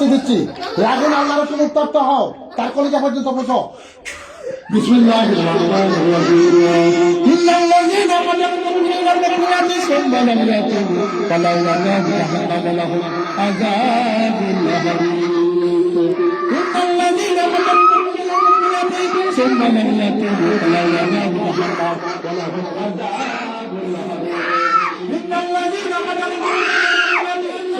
শাস্তি দিচ্ছি রাগুন আল্লাহ রসুল উত্তপ্ত হও তার কলিজা পর্যন্ত বসো বিসমিল্লাহ إن الذين قدموا من البقية ثم لم يتوبوا فلو لم يحق لهم عذاب الهريق إن الذين قدموا من البقية ثم لم يتوبوا فلو لم يحق لهم عذاب الهريق إن الذين قدموا من البقية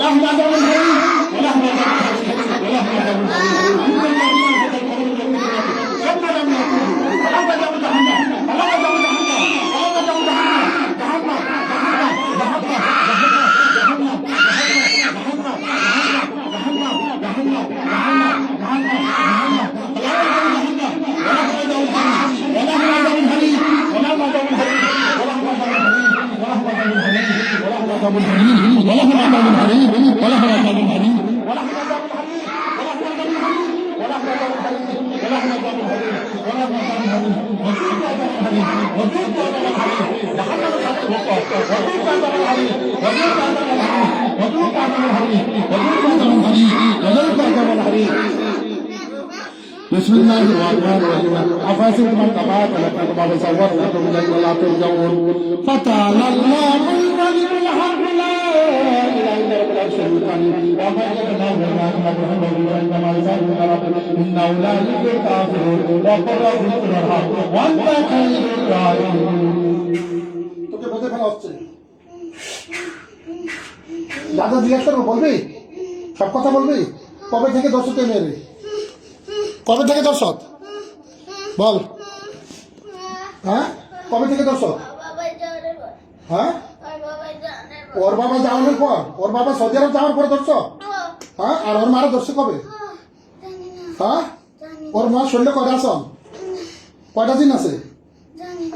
আল্লাহ بسم الله الرحمن الرحيم أفاسد من تبعت لكم ما بصور لكم جل ولا ترجعون فتعالى الله الملك الحق لا إله إلا هو الشريك وما جعلناه إلا محمد وإنما يسألون ربنا إنه لا يفلح الكافرون وقل رب اغفر الحق وأنت خير الراحمين বোঝে ফেলা হচ্ছে। দাদা জিজ্ঞাসা করব, বলবি? সব কথা বলবি? কবে থেকে দর্শক মেরে কবে থেকে দর্শক? বল। হ্যাঁ? কবে থেকে দর্শক? হ্যাঁ? ওর বাবা যাওয়ানোর পর? ওর বাবা সৌদি আরব যাওয়ার পরে দর্শক? হ্যাঁ? আর ওর মারা দর্শক কবে? হ্যাঁ? ওর মা শরীরে কয়টা আসন কয়টা দিন আছে?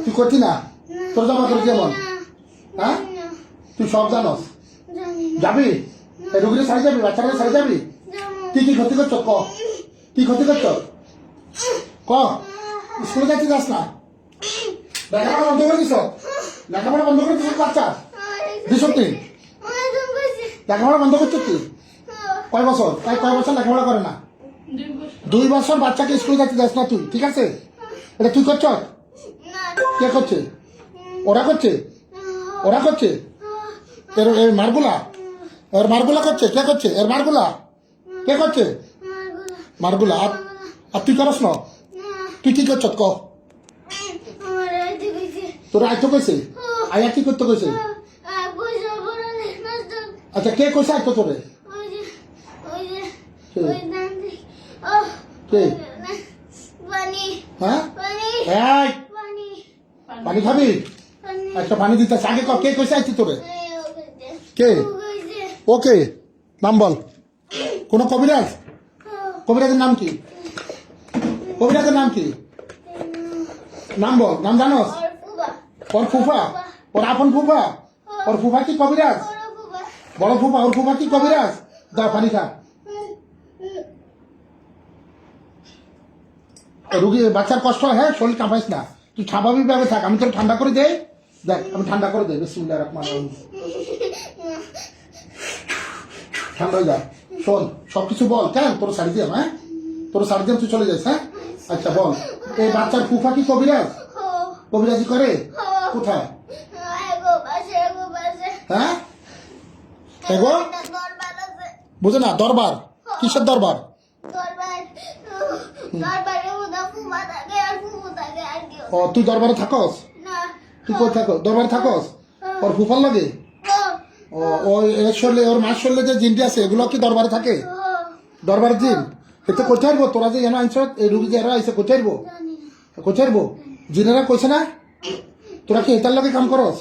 তুই করছি না? তোর জামা তোর কেমন? হ্যাঁ? তুই সব জানস? যাবি? এই রুগীরে ছাড়ি যাবি বাচ্চারা ছাড়ি যাবি? কি কি ক্ষতি করছ? ক। কি ক্ষতি করছ? ক। স্কুলে যাচ্ছি যাস না? লেখাপড়া বন্ধ করে দিস লেখাপড়া বন্ধ করে দিস বাচ্চা? দিস তুই লেখাপড়া বন্ধ করছ তুই কয় বছর? তাই কয় বছর লেখাপড়া করে না? দুই বছর। বাচ্চাকে স্কুলে যাচ্ছে যাস না তুই? ঠিক আছে? এটা তুই করছ? কে করছে? ওরা করছে? ওরা করছে? এর এর মারগুলা? এর মারগুলা করছে? কে করছে? এর মারগুলা? কে করছে? মারগুলা। আর আর তুই করস না? তুই কি করছ? ক। তোর আয়তো কইছে? আয়া কি করতে কইছে? আচ্ছা কে কইছে আয়তো তোরে? কে? হ্যাঁ? পানি খাবি? আচ্ছা পানি দিতে আগে ক কে কইছে আইছি তোরে? কে? ওকে, নাম বল। কোন কবিরাজ? কবিরাজের নাম কি? কবিরাজের নাম কি? নাম বল, নাম জানোস? ওর ফুফা। ওর আপন ফুফা? ওর ফুফা কি কবিরাজ? বড় ফুফা, ওর ফুফা কি কবিরাজ? যা পানি খা। রুগী, বাচ্চার কষ্ট, হয়, শরীর কাঁপাইস না। তুই স্বাভাবিক ভাবে থাক, আমি তোর ঠান্ডা করে দেই। দেখ আমি ঠান্ডা করে দেই বিসমুল্লাহ রহমান রহিম। ঠান্ডা হয়ে যা। শোন সব কিছু বল। কেন? তোর শাড়ি দিয়ে হ্যাঁ? তোর শাড়ি দিয়ে তুই চলে যাস হ্যাঁ? আচ্ছা বল। এই বাচ্চার ফুফা কি কবিরাজ? কবিরাজি করে? কোথায়? হ্যাঁ? এগো বুঝে না দরবার। কিসের দরবার? ও তুই দরবারে থাকস? তুই কই থাকো? দরবারে থাকস? ওর ফুফার লাগে? ও এর শরীরে ওর মার শরীরে যে জিনটি আছে এগুলো কি দরবারে থাকে? দরবারের জিন? এতে কোথায় আসব তোরা যে এনে আনছ এই রুগী যে এরা আইসে কোথায় আসব কোথায় আসব জিনেরা কইছে না? তোরা কি এটার লগে কাম করস?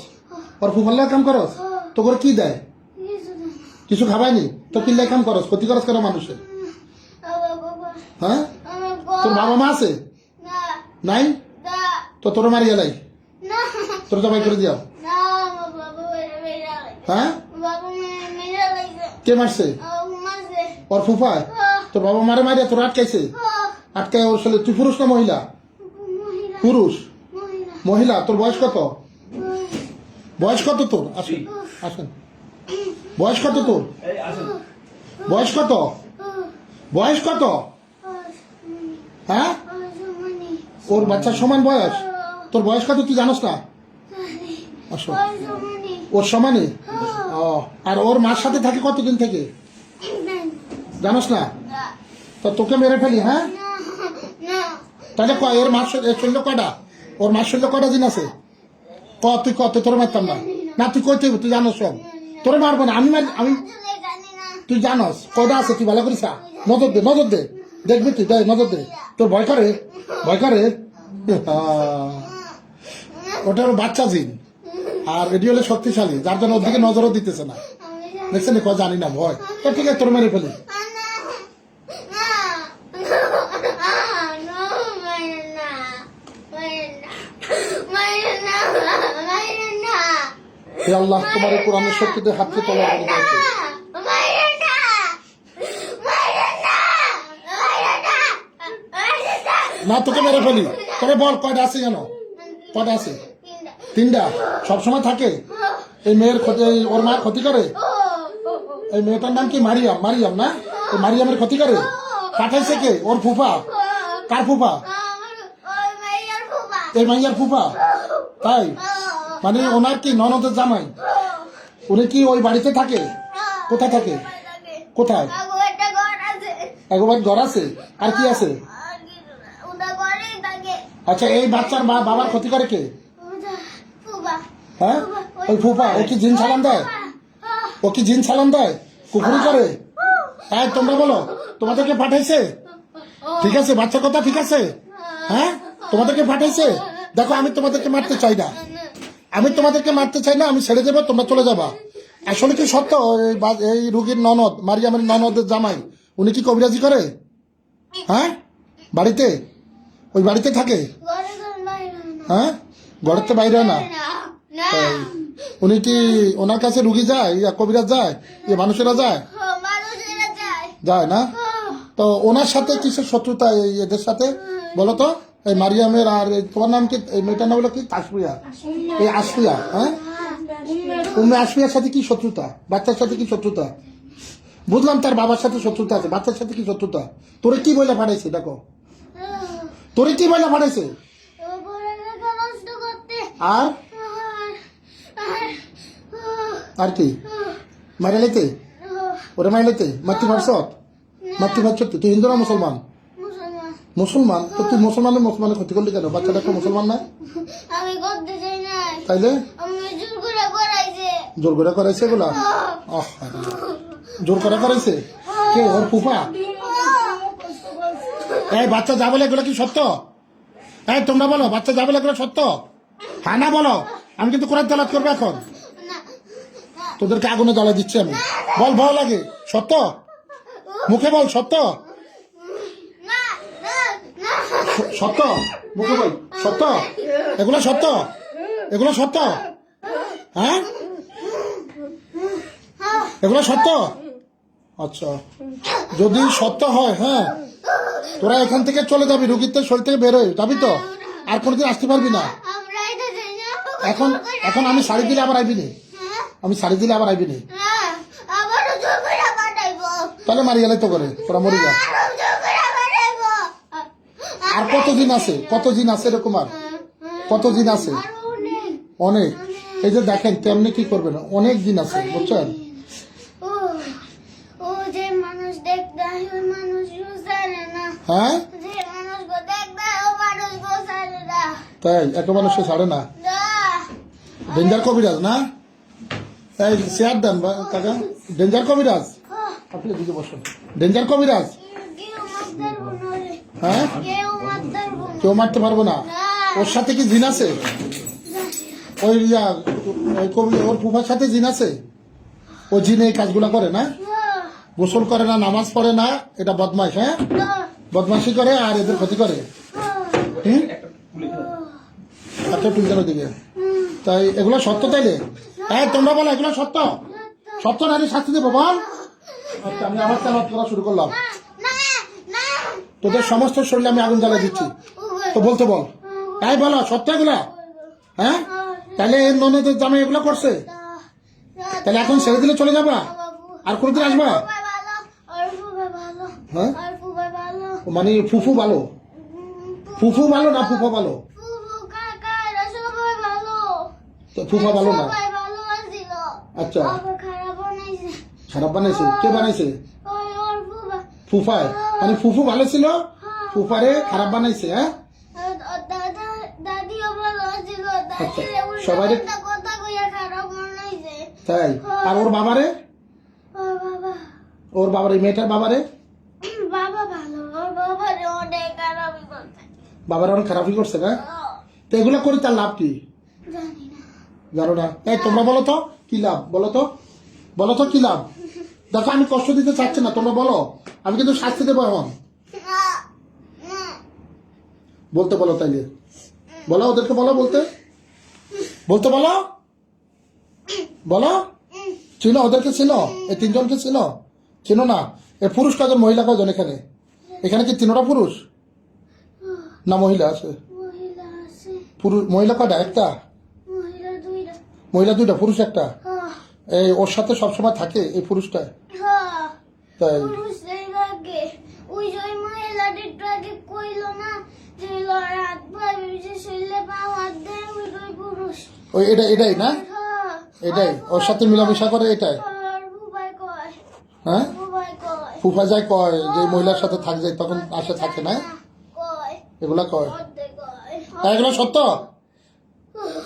ওর ফুফার লগে কাম করস? তোর কি দেয়? কিছু খাবাইনি তো কিল্লাই কাম করস? ক্ষতি করস কেন মানুষের? হ্যাঁ? তোর বাবা মা আছে? নাই? তো তোর মারি গেলাই তোর জবাই করে দিও না আমার বাবা মেরে মেরে লাগে। হ্যাঁ? বাবা মেরে মেরে লাগে। কে মারছে? ওর ফুফা তোর বাবা মারে মারিয়া তোর আটকাইছে? আটকায় ওর ছেলে তুই পুরুষ না মহিলা? মহিলা। পুরুষ? মহিলা। মহিলা তোর বয়স কত? বয়স কত তোর? আসেন আসেন। বয়স কত তোর? বয়স কত? বয়স কত? হ্যাঁ? ওর বাচ্চার সমান বয়স? তোর বয়স কত তুই জানোস না? আসো। ওর সমানই ও আর ওর মার সাথে থাকে কতদিন থেকে? জানোস না? তো তোকে মেরে ফেলি হ্যাঁ? তাহলে কয় এর মার এর শরীরে কয়টা? ওর মার শরীরে কয়টা দিন আছে? ক তুই কত তোর মারতাম না। না। তুই হইব, তুই জানোস সব। তোর মারবো না আমি আমি তুই জানোস কয়টা আছে তুই ভালো করিস নজর দে নজর দে। দেখবি তুই দে নজর দে। তোর ভয় করে ভয় করে? ওটা বাচ্চা জিন। আর এটি হলো শক্তিশালী, যার জন্য ওর দিকে নজরও দিতেছে না। দেখছেন ক জানি না, ভয়। তো ঠিক আছে, তোর মেরে ফেলি। আল্লাহ, তোমার কোরআনের শক্তিতে হাতকে তোলা না, তোকে মেরে ফেলি। তবে বল, কয়টা আছে জানো কয়টা আছে? তিনটা সবসময় থাকে। এই মেয়ের ক্ষতি এই ওর মা ক্ষতি করে? এই মেয়েটার নাম কি? মারিয়াম মারিয়াম না? ওই মারিয়ামের ক্ষতি করে? পাঠাইছে কে? ওর ফুফা? কার ফুফা? এই মাইয়ার ফুফা? তাই? মানে ওনার কি ননদের জামাই? উনি কি ওই বাড়িতে থাকে? কোথায় থাকে? কোথায়? একবার ঘর আছে? আর কি আছে? আচ্ছা এই বাচ্চার বাবার ক্ষতি করে কে? হ্যাঁ? ওই ফুফা ও কি জিন সালাম দেয়? ও কি জিন সালাম দেয়? কুকুরি করে? হ্যাঁ তোমরা বলো তোমাদেরকে পাঠাইছে? ঠিক আছে বাচ্চার কথা ঠিক আছে? হ্যাঁ তোমাদেরকে পাঠাইছে? দেখো আমি তোমাদেরকে মারতে চাই না। আমি তোমাদেরকে মারতে চাই না আমি ছেড়ে দেবো তোমরা চলে যাবা। আসলে কি সত্য? এই রুগীর ননদ মারিয়ামের ননদের জামাই উনি কি কবিরাজি করে? হ্যাঁ? বাড়িতে? ওই বাড়িতে থাকে? হ্যাঁ ঘরের তো বাইরে না। তাই। উনি কি ওনার কাছে রুগী যায়? ইয়া কবিরাজ যায়? ইয়ে মানুষেরা যায়? যায়। না? তো ওনার সাথে কিসের শত্রুতা এদের সাথে? বলো তো। এই মারিয়ামের আর তোমার নাম কি? এই মেয়েটার নাম হলো কি? কাশপিয়া এই আশপিয়া হ্যাঁ? উম্মে আশপিয়ার সাথে কি শত্রুতা? বাচ্চার সাথে কি শত্রুতা? বুঝলাম তার বাবার সাথে শত্রুতা আছে। বাচ্চার সাথে কি শত্রুতা? তোরে কি বলে পাঠাইছে দেখো? তোরে কি বলে পাঠাইছে? আর? আর কি মারাইলেতে ওরে মারাইলেতে মাতৃ ভারসত মাতৃ ভারসত তুই হিন্দু না মুসলমান মুসলমান তো তুই মুসলমানের মুসলমানের ক্ষতি করলি কেন বাচ্চাটা একটা মুসলমান না তাইলে জোর করে করাইছে এগুলা জোর করে করাইছে কে ওর ফুফা এই বাচ্চা যা বলে এগুলো কি সত্য এই তোমরা বলো বাচ্চা যা বলে এগুলো সত্য হ্যাঁ না বলো আমি কিন্তু কোরআন তালাত করব এখন তোদেরকে আগুনে জ্বালা দিচ্ছি আমি। বল ভয় লাগে? সত্য? মুখে বল সত্য? সত্য? মুখে বল। সত্য? এগুলো সত্য? এগুলো সত্য? হ্যাঁ? এগুলো সত্য? আচ্ছা। যদি সত্য হয় হ্যাঁ। তোরা এখান থেকে চলে যাবি রুগীর শরীর থেকে বেরোয় যাবি তো। আর কোনোদিন আসতে পারবি না। এখন এখন আমি শাড়ি দিলে আবার আইবি নি? আমি শাড়ি দিলে আবার আইবি নি? তাহলে মারি গেলে তো করে তোরা মরি যা। আরও জোর করে পাঠাইবো আর কতদিন আছে? কতদিন আছে এরকম আর কতদিন আছে? অনেক। এই যে দেখেন তেমনি কি করবেন? অনেক দিন আছে বুঝছেন? হয়? তাই? এত মানুষে ছাড়ে না? না। ডেঞ্জার কবিরাজ না? এই শেয়ার দেন কাকা। ডেঞ্জার কবিরাজ। আপনি দিকে বসুন। ডেঞ্জার কবিরাজ। হ্যাঁ? কেউ মারতে পারব না। ওর সাথে কি জিন আছে? ওই ওই কবি ওর ফুফার সাথে জিন আছে? ও জিনে এই কাজগুলো করে না? গোসল করে না নামাজ পড়ে না? এটা বদমাইশ হ্যাঁ? বদমাইশি করে আর এদের ক্ষতি করে। আচ্ছা তুই দিকে তাই এগুলো সত্য তাইলে? হ্যাঁ তোমরা বলো এগুলো সত্য? সত্য নারী শাস্তি দেবো বল। আচ্ছা আমি আবার তেলাওয়াত করা শুরু করলাম। তোদের সমস্ত শরীরে আমি আগুন জ্বালা দিচ্ছি। তো বলতে বল। তাই বলো সত্য এগুলো? হ্যাঁ? তাহলে এর ননদের জামাই এগুলো করছে? তাহলে এখন ছেড়ে দিলে চলে যাবা? আর কোনোদিন আসবা? হ্যাঁ? মানে ফুফু ভালো। ফুফু ভালো না ফুফা ভালো? তো ফুফা ভালো না? আচ্ছা। খারাপ বানাইছে। কে বানাইছে? ফুফায় মানে ফুফু ভালো ছিল? ফুফারে খারাপ বানাইছে হ্যাঁ? আচ্ছা, বানাইছে। তাই? আর ওর বাবারে? ওর বাবার মেয়েটার বাবারে? বাবার অনেক খারাপই করছে। না তো এগুলো করে তার লাভ কি? জানো না। এই তোমরা বলো তো। কি লাভ? বলো তো। বলো তো কি লাভ? দেখো আমি কষ্ট দিতে চাচ্ছি না তোমরা বলো। আমি কিন্তু শাস্তি দেবো এখন। বলতে বলো তাইলে। বলো ওদেরকে বলো বলতে। বলতে বলো। বলো। চিনো ওদেরকে ছিল। এই তিনজনকে ছিল। চিনো না। এ পুরুষ কজন মহিলা কজন এখানে? এখানে কি তিনোটা পুরুষ? না মহিলা আছে। পুরুষ মহিলা কয়টা? একটা? মহিলা দুইটা পুরুষ একটা? হ্যাঁ, এই ওর সাথে সবসময় থাকে এই পুরুষটা হ্যাঁ, তাই। ওই যে মহিলাটি একটু আগে না যে ওর হাত যে শরীরে পা হাত দেয় ওই ওই পুরুষ। ওই এটা এটাই না? হ্যাঁ, এটাই। ওর সাথে মিলামিশা করে এটাই? হ্যাঁ? কয়? ফুফা যায় কয় যে মহিলার সাথে থাক যায় তখন আসে থাকে না? এগুলা কয়? কয়। এগুলো সত্য?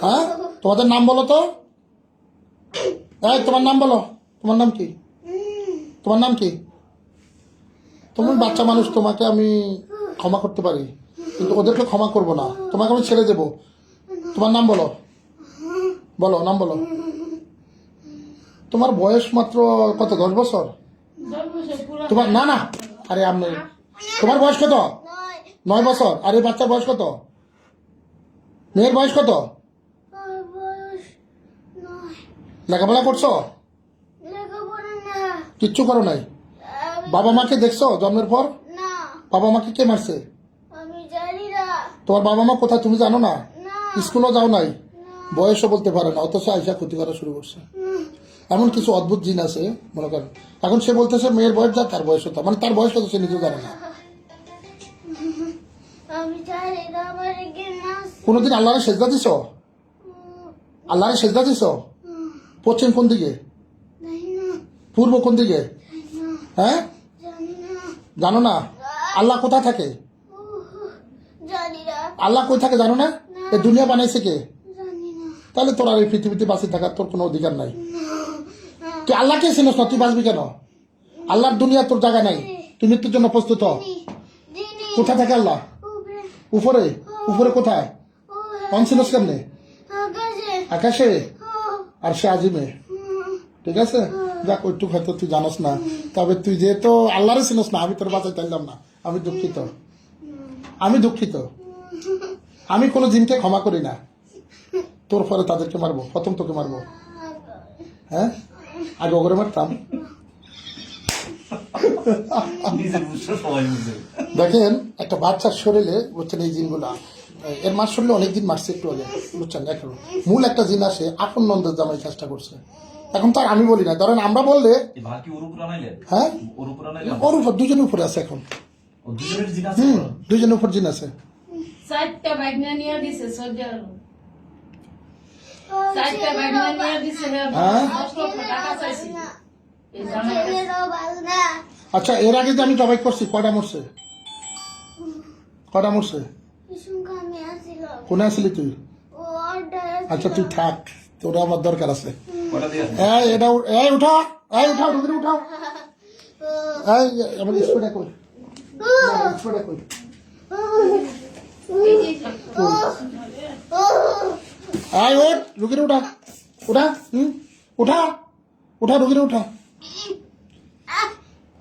হ্যাঁ? তোমাদের নাম বলো তো। এই তোমার নাম বলো। তোমার নাম কি? তোমার নাম কি? তুমি বাচ্চা মানুষ তোমাকে আমি ক্ষমা করতে পারি কিন্তু ওদেরকে ক্ষমা করব না। তোমাকে আমি ছেড়ে দেবো। তোমার নাম বলো। বলো নাম বলো। তোমার বয়স মাত্র কত? দশ বছর? তোমার না না। আরে আপনি তোমার বয়স কত? নয় বছর। আর এই বাচ্চার বয়স কত? মেয়ের বয়স কত আর বয়স নয় লেখাপড়া করছ? কিচ্ছু করো নাই? বাবা মাকে দেখছ জন্মের পর? বাবা মাকে কে মারছে? তোমার বাবা মা কোথায় তুমি জানো না? স্কুলও যাও নাই? বয়সও বলতে পারে না অথচ আইসা ক্ষতি করা শুরু করছে। এমন কিছু অদ্ভুত জিন আছে মনে করেন। এখন সে বলতেছে মেয়ের বয়স যা তার বয়স হতো মানে তার বয়স কত সে নিজেও জানে না। কোনোদিন আল্লাহরে সেজদা দিছ? আল্লাহরে সেজদা দিছ? পশ্চিম কোন দিকে? পূর্ব কোন দিকে? হ্যাঁ? জানো না? আল্লাহ কোথায় থাকে? আল্লাহ কোথায় থাকে জানো না? এই দুনিয়া বানাইছে কে? তাহলে তোর আর এই পৃথিবীতে বাঁচে থাকার তোর কোনো অধিকার নাই। তুই আল্লাহকে চিনিস না তুই বাঁচবি কেন? আল্লাহর দুনিয়া তোর জায়গা নাই। তুই মৃত্যুর জন্য প্রস্তুত হ। কোথায় থাকে আল্লাহ? উপরে। উপরে? কোথায়? অনছিলস কেমনে? আকাশে? আর সে আজিমে ঠিক আছে? যাক ওইটুক হয়তো তুই জানোস না। তবে তুই যেহেতু আল্লাহরে চিনোস না আমি তোর বাঁচাই চাইলাম না। আমি দুঃখিত। আমি দুঃখিত। আমি কোনো জিনকে ক্ষমা করি না। তোর পরে তাদেরকে মারবো প্রথম তোকে মারবো। হ্যাঁ? আগে ওগরে মারতাম। দেখেন একটা বাচ্চার শরীরে বুঝছেন এই জিনগুলা। এর মাস শুনলে অনেক দিন মারছে একটু আগে বুঝছেন? এখন মূল একটা জিন আসে আপন নন্দের জামাই কাজটা করছে। এখন তো আর আমি বলি না ধরেন আমরা বললে হ্যাঁ? ওর উপর দুজনের উপরে আছে এখন। ও দুজনের হুম দুজনের উপর জিন আছে। হ্যাঁ? ভালো না আচ্ছা এর আগে যে আমি জবাই করছি কয়টা মরছে? কয়টা মরছে? কোনে আসলি তুই? আচ্ছা তুই থাক। তোর আমার দরকার আছে। এই এটা এই উঠা। এই উঠাও রুগীর উঠাও এই আমার স্প্রে কই? স্প্রে কই? এই ওঠ রুগীর উঠা। উঠা হুম? উঠা। উঠা রুগীরে উঠা।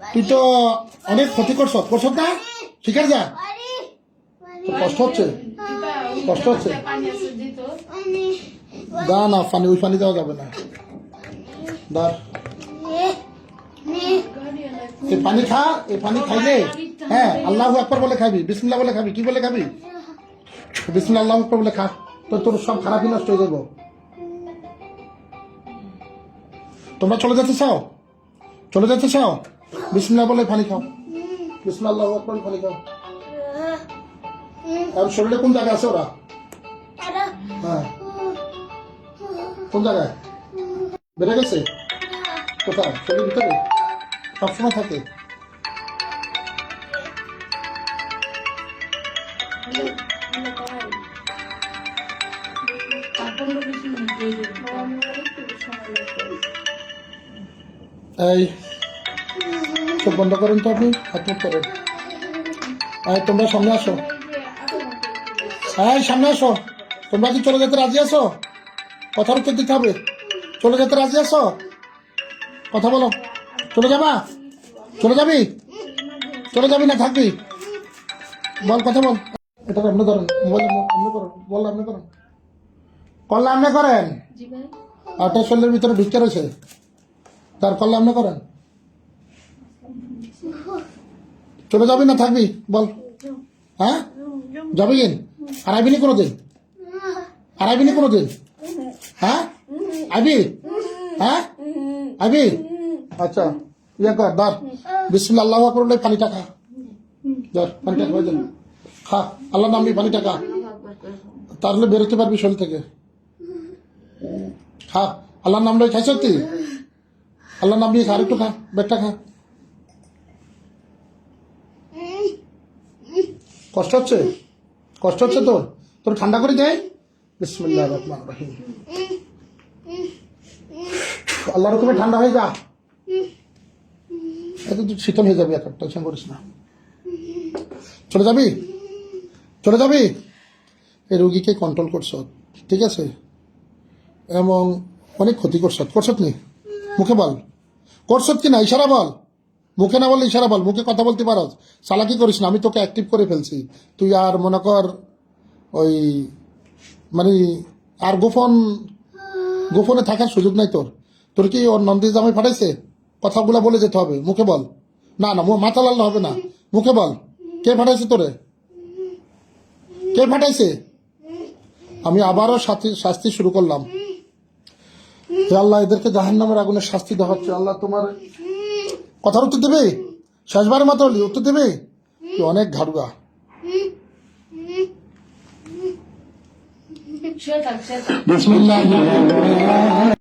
তুই তো অনেক ক্ষতি করছ। করছ না? যা। বাড়ি। বাড়ি। তো কষ্ট হচ্ছে? কষ্ট হচ্ছে? দা না পানি ওই পানি দেওয়া যাবে না। নে এই পানি খা এই পানি খাইলে হ্যাঁ আল্লাহ আকবর বলে খাবি, বিসমিল্লাহ বলে খাবি, কি বলে খাবি? বিসমিল্লাহ আল্লাহ আকবর বলে খা তো তোর সব খারাপই নষ্ট হয়ে যাব। তোমরা চলে যেতে চাও? চলে যেতে চাও? বিসমিল্লাহ বলে পানি খাও। বিসমিল্লাহ আকবর পানি খাও। আর শরীরে কোন জায়গায় আছে ওরা? হ্যাঁ। কোন জায়গায়? বেড়ে গেছে? কোথায়? শরীরের ভিতরে? সবসময় থাকে? এই চোখ বন্ধ করেন তো আপনি হাত মুখ করেন তোমরা সামনে আসো। এই সামনে আসো। তোমরা কি চলে যেতে রাজি আছো? কথার উত্তর দিতে হবে। চলে যেতে রাজি আছো? কথা বলো। চলে যাবা? চলে যাবি? চলে যাবি না থাকবি? বল কথা বল। এটা আপনি করেন মোবাইল আপনি করেন? বল আপনি করেন? কল্লা আপনি করেন? ভাই। শরীরের ভিতরে ভিক্ষা রয়েছে। তার কল্লা আপনি করেন? চলে যাবি না থাকবি? বল। হ্যাঁ? যাবি কিন? আর আইবি নি কোনোদিন? আর আইবি কোনোদিন? হ্যাঁ? আইবি হ্যাঁ? আইবি আচ্ছা ইয়ে কর, ধর। বিসমিল্লা আল্লাহ করলে পানিটা খা ধর পানিটা খাওয়া যাবে। খা আল্লাহ নামবি পানিটা খা তাহলে বেরোতে পারবি শরীর থেকে। খা, আল্লাহর নাম লই খাইছ তুই আল্লাহর নাম দিয়ে খা আরেকটু খা বেগটা খা। কষ্ট হচ্ছে? কষ্ট হচ্ছে তোর? তোর ঠান্ডা করে দেয় বিসমুল্লাহ রহমান রহিম। হুকুমে ঠান্ডা হয়ে যা। এত শীতল হয়ে যাবি এক টেনশন করিস না। চলে যাবি? চলে যাবি? এই রুগীকে কন্ট্রোল করছ, ঠিক আছে? এবং অনেক ক্ষতি করছত করছত নি মুখে বল। করছত কি না? ইশারা বল। মুখে না বললে ইশারা বল, মুখে কথা বলতে পারস। চালাকি করিস না, আমি তোকে অ্যাক্টিভ করে ফেলছি। তুই আর মনে কর, ওই মানে আর গোপন, গোপনে থাকার সুযোগ নাই তোর। তোর কি ওর নন্দী জামাই ফাটাইছে কথাগুলো বলে যেতে হবে, মুখে বল। না না মাথা লাল হবে না। মুখে বল, কে ফাটাইছে তোরে? কে ফাটাইছে আমি আবারও শাস্তি শুরু করলাম। আল্লাহ, এদেরকে জাহান নামের আগুনের শাস্তি দেওয়া হচ্ছে আল্লাহ তোমার কথার উত্তর দেবে? শেষবারের মাথা হলি উত্তর দেবে? তুই অনেক ঘাড়ুয়া থাক